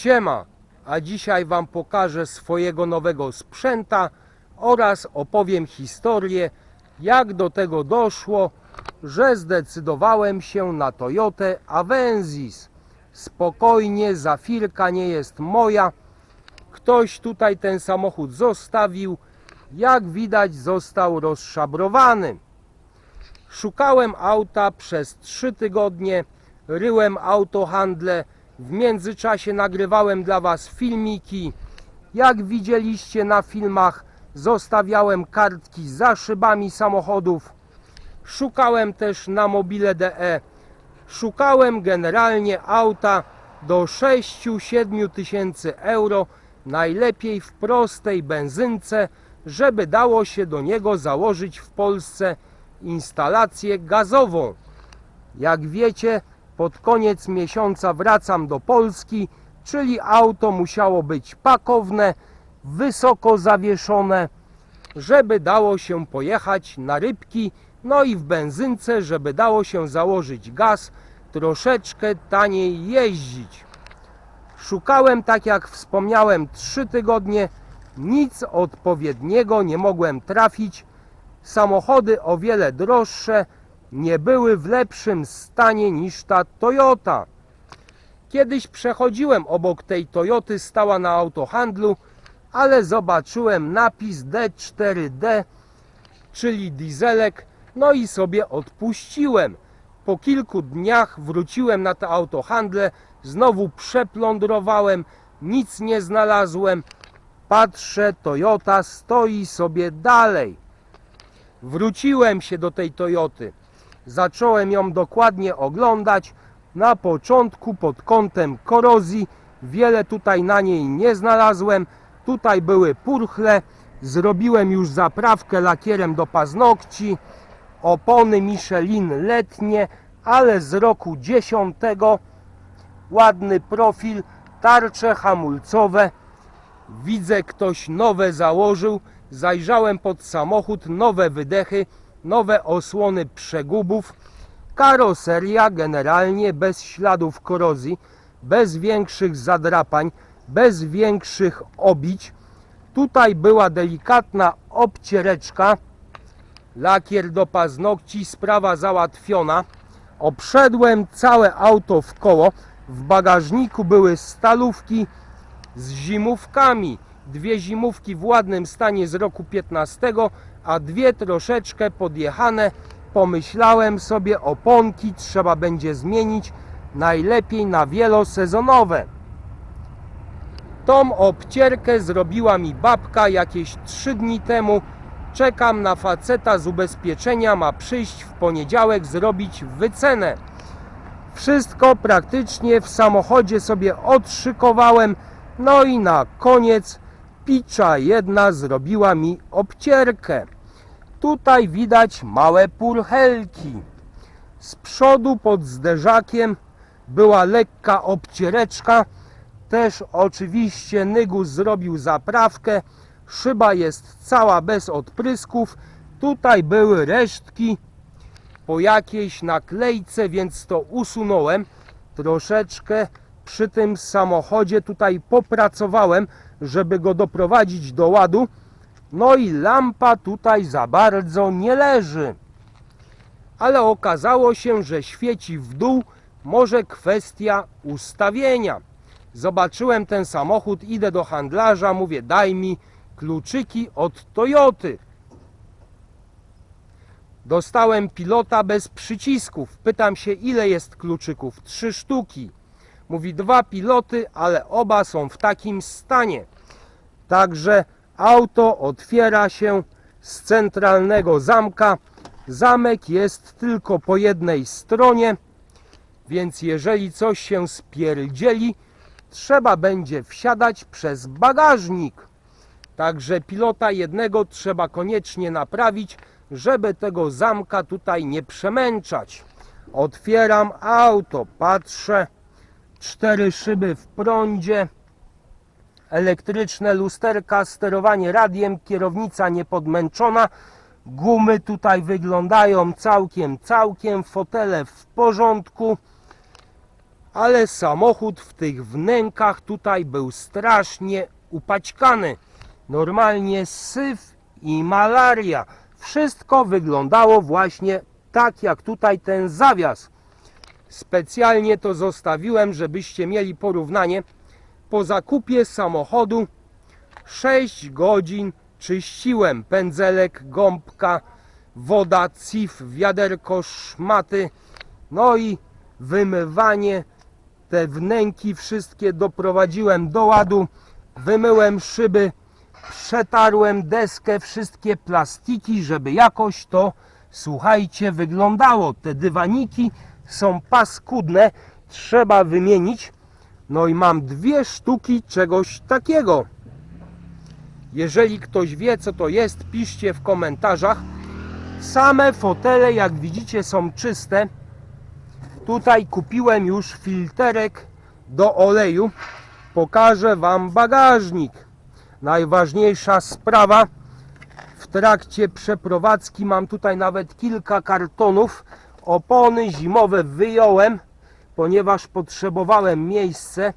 Siema, a dzisiaj Wam pokażę swojego nowego sprzęta oraz opowiem historię, jak do tego doszło, że zdecydowałem się na Toyotę Avensis. Spokojnie, zafirka nie jest moja. Ktoś tutaj ten samochód zostawił. Jak widać, został rozszabrowany. Szukałem auta przez trzy tygodnie, ryłem autohandle, w międzyczasie nagrywałem dla Was filmiki. Jak widzieliście na filmach, zostawiałem kartki za szybami samochodów. Szukałem też na mobile.de. Szukałem generalnie auta do 6-7 tysięcy euro, najlepiej w prostej benzynce, żeby dało się do niego założyć w Polsce instalację gazową. Jak wiecie, pod koniec miesiąca wracam do Polski, czyli auto musiało być pakowne, wysoko zawieszone, żeby dało się pojechać na rybki, no i w benzynce, żeby dało się założyć gaz, troszeczkę taniej jeździć. Szukałem, tak jak wspomniałem, trzy tygodnie, nic odpowiedniego nie mogłem trafić. Samochody o wiele droższe nie były w lepszym stanie niż ta Toyota. Kiedyś przechodziłem obok tej Toyoty, stała na autohandlu, ale zobaczyłem napis D4D, czyli dieselek, no i sobie odpuściłem. Po kilku dniach wróciłem na te autohandle, znowu przeplądrowałem, nic nie znalazłem. Patrzę, Toyota stoi sobie dalej. Wróciłem się do tej Toyoty. Zacząłem ją dokładnie oglądać. Na początku pod kątem korozji wiele tutaj na niej nie znalazłem. Tutaj były purchle. Zrobiłem już zaprawkę lakierem do paznokci. Opony Michelin letnie, ale z roku 10. Ładny profil, tarcze hamulcowe. Widzę, ktoś nowe założył. Zajrzałem pod samochód, nowe wydechy, nowe osłony przegubów. Karoseria generalnie bez śladów korozji, bez większych zadrapań, bez większych obić. Tutaj była delikatna obciereczka, lakier do paznokci, sprawa załatwiona. Obszedłem całe auto w koło. W bagażniku były stalówki z zimówkami. Dwie zimówki w ładnym stanie z roku 15, a dwie troszeczkę podjechane. Pomyślałem sobie, oponki trzeba będzie zmienić najlepiej na wielosezonowe. Tą obcierkę zrobiła mi babka jakieś 3 dni temu. Czekam na faceta z ubezpieczenia, ma przyjść w poniedziałek zrobić wycenę. Wszystko praktycznie w samochodzie sobie odszykowałem. No i na koniec picza jedna zrobiła mi obcierkę. Tutaj widać małe purchelki. Z przodu pod zderzakiem była lekka obciereczka. Też oczywiście Nygus zrobił zaprawkę. Szyba jest cała bez odprysków. Tutaj były resztki po jakiejś naklejce, więc to usunąłem. Troszeczkę przy tym samochodzie tutaj popracowałem, żeby go doprowadzić do ładu. No i lampa tutaj za bardzo nie leży. Ale okazało się, że świeci w dół, może kwestia ustawienia. Zobaczyłem ten samochód, idę do handlarza, mówię daj mi kluczyki od Toyoty. Dostałem pilota bez przycisków. Pytam się, ile jest kluczyków? Trzy sztuki. Mówi dwa piloty, ale oba są w takim stanie. Także auto otwiera się z centralnego zamka. Zamek jest tylko po jednej stronie, więc jeżeli coś się spierdzieli, trzeba będzie wsiadać przez bagażnik. Także pilota jednego trzeba koniecznie naprawić, żeby tego zamka tutaj nie przemęczać. Otwieram auto, patrzę, cztery szyby w prądzie, elektryczne lusterka, sterowanie radiem, kierownica niepodmęczona, gumy tutaj wyglądają całkiem, całkiem, fotele w porządku. ale samochód w tych wnękach tutaj był strasznie upaćkany. Normalnie syf i malaria. Wszystko wyglądało właśnie tak jak tutaj ten zawias. Specjalnie to zostawiłem, żebyście mieli porównanie. Po zakupie samochodu 6 godzin czyściłem pędzelek, gąbka, woda, cif, wiaderko, szmaty, no i wymywanie. Te wnęki wszystkie doprowadziłem do ładu, wymyłem szyby, przetarłem deskę, wszystkie plastiki, żeby jakoś to, słuchajcie, wyglądało. Te dywaniki są paskudne, trzeba wymienić. No i mam dwie sztuki czegoś takiego. Jeżeli ktoś wie, co to jest, piszcie w komentarzach. Same fotele, jak widzicie, są czyste. Tutaj kupiłem już filterek do oleju. Pokażę Wam bagażnik. Najważniejsza sprawa. W trakcie przeprowadzki mam tutaj nawet kilka kartonów. Opony zimowe wyjąłem, ponieważ potrzebowałem miejsce.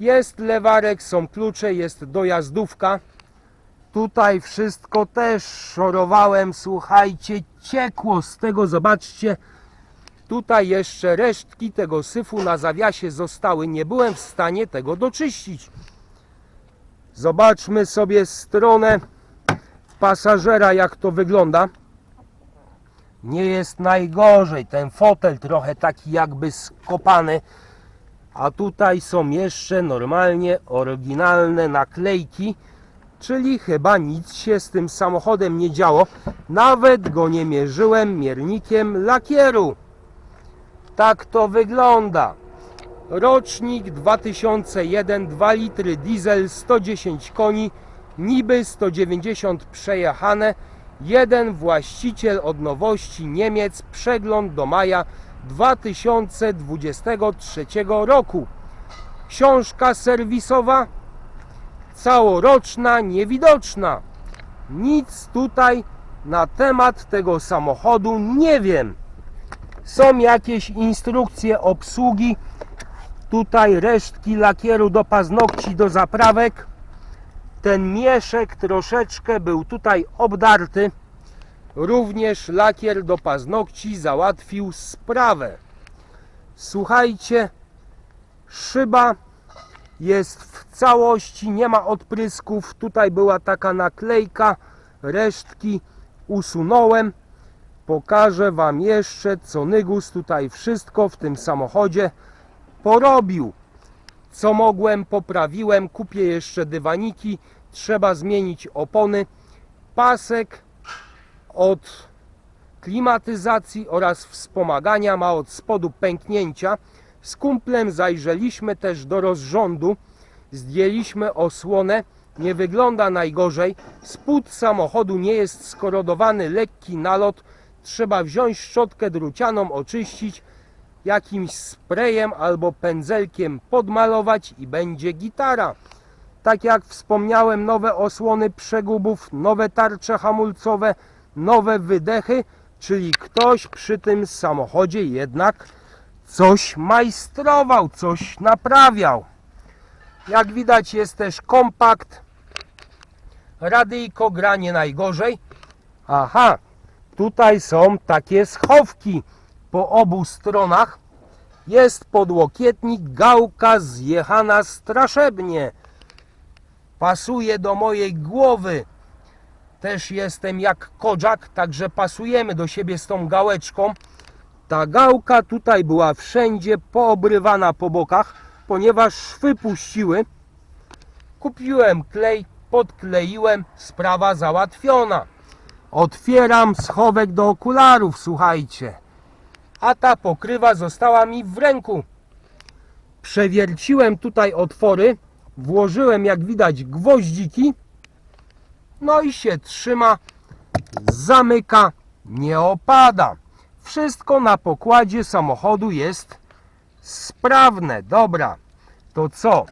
Jest lewarek, są klucze, jest dojazdówka. Tutaj wszystko też szorowałem, słuchajcie, ciekło z tego, zobaczcie. Tutaj jeszcze resztki tego syfu na zawiasie zostały. Nie byłem w stanie tego doczyścić. Zobaczmy sobie stronę pasażera, jak to wygląda. Nie jest najgorzej. Ten fotel trochę taki jakby skopany. A tutaj są jeszcze normalnie oryginalne naklejki, czyli chyba nic się z tym samochodem nie działo. Nawet go nie mierzyłem miernikiem lakieru. Tak to wygląda. Rocznik 2001, 2 litry diesel, 110 koni, niby 190 przejechane. Jeden właściciel od nowości Niemiec, przegląd do maja 2023 roku. Książka serwisowa całoroczna, niewidoczna. Nic tutaj na temat tego samochodu nie wiem. Są jakieś instrukcje obsługi. Tutaj resztki lakieru do paznokci, do zaprawek. Ten mieszek troszeczkę był tutaj obdarty. Również lakier do paznokci załatwił sprawę. Słuchajcie, szyba jest w całości, nie ma odprysków. Tutaj była taka naklejka, resztki usunąłem. Pokażę Wam jeszcze, co Nygus tutaj wszystko w tym samochodzie porobił. Co mogłem, poprawiłem. Kupię jeszcze dywaniki. Trzeba zmienić opony. Pasek od klimatyzacji oraz wspomagania ma od spodu pęknięcia. Z kumplem zajrzeliśmy też do rozrządu. Zdjęliśmy osłonę. Nie wygląda najgorzej. Spód samochodu nie jest skorodowany, lekki nalot. Trzeba wziąć szczotkę drucianą, oczyścić jakimś sprayem albo pędzelkiem podmalować i będzie gitara. Tak jak wspomniałem, nowe osłony przegubów, nowe tarcze hamulcowe, nowe wydechy, czyli ktoś przy tym samochodzie jednak coś majstrował, coś naprawiał. Jak widać jest też kompakt, radyjko gra nie najgorzej. Aha, tutaj są takie schowki po obu stronach. Jest podłokietnik, gałka zjechana straszebnie. Pasuje do mojej głowy. Też jestem jak kodzak, także pasujemy do siebie z tą gałeczką. Ta gałka tutaj była wszędzie poobrywana po bokach, ponieważ szwy puściły. Kupiłem klej, podkleiłem, sprawa załatwiona. Otwieram schowek do okularów, słuchajcie. A ta pokrywa została mi w ręku. Przewierciłem tutaj otwory, włożyłem jak widać gwoździki. No i się trzyma, zamyka, nie opada. Wszystko na pokładzie samochodu jest sprawne. Dobra, to co?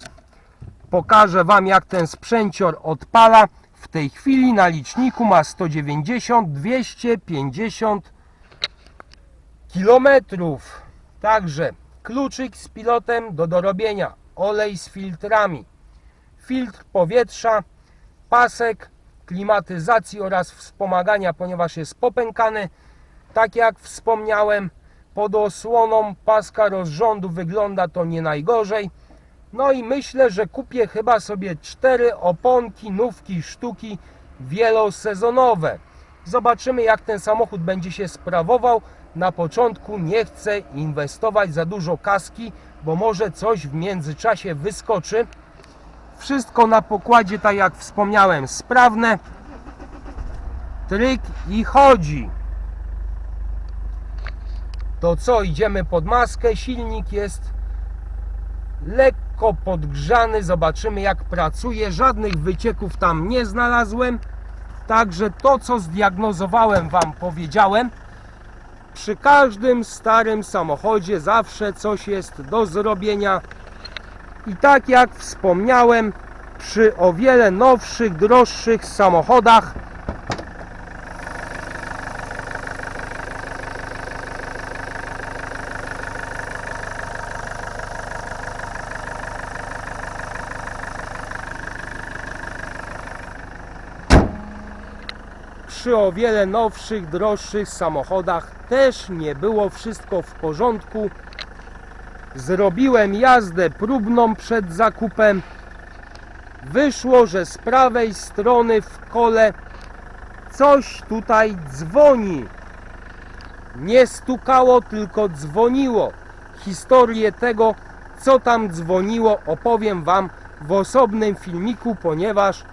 Pokażę Wam jak ten sprzęcior odpala. W tej chwili na liczniku ma 190, 250 kilometrów. Także kluczyk z pilotem do dorobienia, olej z filtrami, filtr powietrza, pasek klimatyzacji oraz wspomagania, ponieważ jest popękany. Tak jak wspomniałem, pod osłoną paska rozrządu wygląda to nie najgorzej. No i myślę, że kupię chyba sobie cztery oponki, nówki, sztuki wielosezonowe. Zobaczymy jak ten samochód będzie się sprawował. Na początku nie chcę inwestować za dużo kaski, bo może coś w międzyczasie wyskoczy. Wszystko na pokładzie, tak jak wspomniałem, sprawne. Tryk i chodzi. To co, idziemy pod maskę. Silnik jest lekko podgrzany. Zobaczymy jak pracuje. Żadnych wycieków tam nie znalazłem. Także to co zdiagnozowałem Wam powiedziałem. Przy każdym starym samochodzie zawsze coś jest do zrobienia. I tak jak wspomniałem, przy o wiele nowszych, droższych samochodach przy o wiele nowszych, droższych samochodach też nie było wszystko w porządku. Zrobiłem jazdę próbną przed zakupem. Wyszło, że z prawej strony w kole coś tutaj dzwoni. Nie stukało, tylko dzwoniło. Historię tego, co tam dzwoniło, opowiem Wam w osobnym filmiku, ponieważ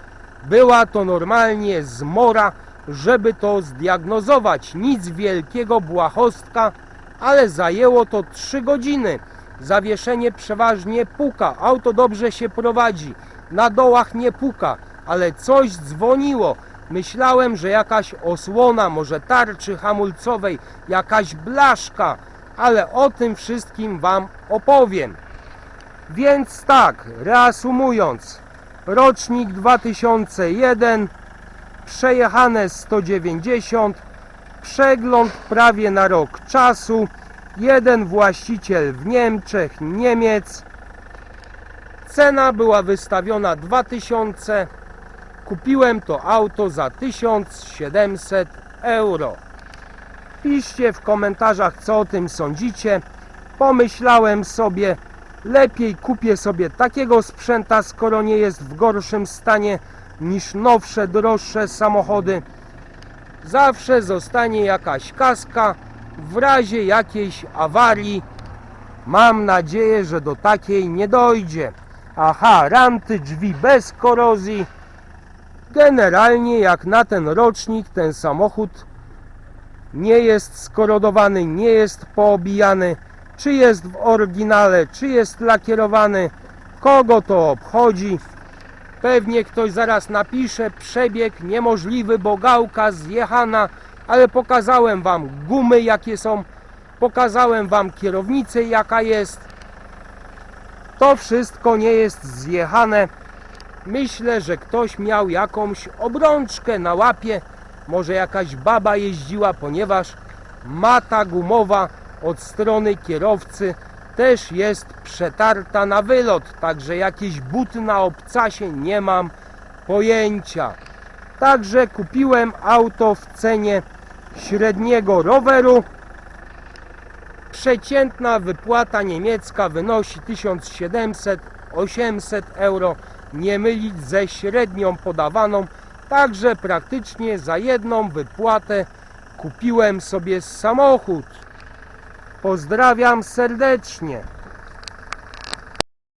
była to normalnie zmora, żeby to zdiagnozować. Nic wielkiego, błahostka, ale zajęło to 3 godziny. Zawieszenie przeważnie puka, auto dobrze się prowadzi, na dołach nie puka, ale coś dzwoniło. Myślałem, że jakaś osłona, może tarczy hamulcowej, jakaś blaszka, ale o tym wszystkim Wam opowiem. Więc tak, reasumując, rocznik 2001, przejechane 190, przegląd prawie na rok czasu, jeden właściciel w Niemczech, Niemiec. Cena była wystawiona 2000, kupiłem to auto za 1700 euro. Piszcie w komentarzach co o tym sądzicie. Pomyślałem sobie, lepiej kupię sobie takiego sprzęta, skoro nie jest w gorszym stanie niż nowsze, droższe samochody. Zawsze zostanie jakaś kaska w razie jakiejś awarii. Mam nadzieję, że do takiej nie dojdzie. Aha, ranty, drzwi bez korozji. Generalnie jak na ten rocznik ten samochód nie jest skorodowany, nie jest poobijany. Czy jest w oryginale, czy jest lakierowany, kogo to obchodzi. Pewnie ktoś zaraz napisze przebieg niemożliwy, bo gałka zjechana, ale pokazałem Wam gumy jakie są, pokazałem Wam kierownicę jaka jest. To wszystko nie jest zjechane. Myślę, że ktoś miał jakąś obrączkę na łapie, może jakaś baba jeździła, ponieważ mata gumowa od strony kierowcy też jest przetarta na wylot, także jakieś buty na obcasie nie mam pojęcia. Także kupiłem auto w cenie średniego roweru. Przeciętna wypłata niemiecka wynosi 1700-800 euro, nie mylić ze średnią podawaną. Także praktycznie za jedną wypłatę kupiłem sobie samochód. Pozdrawiam serdecznie.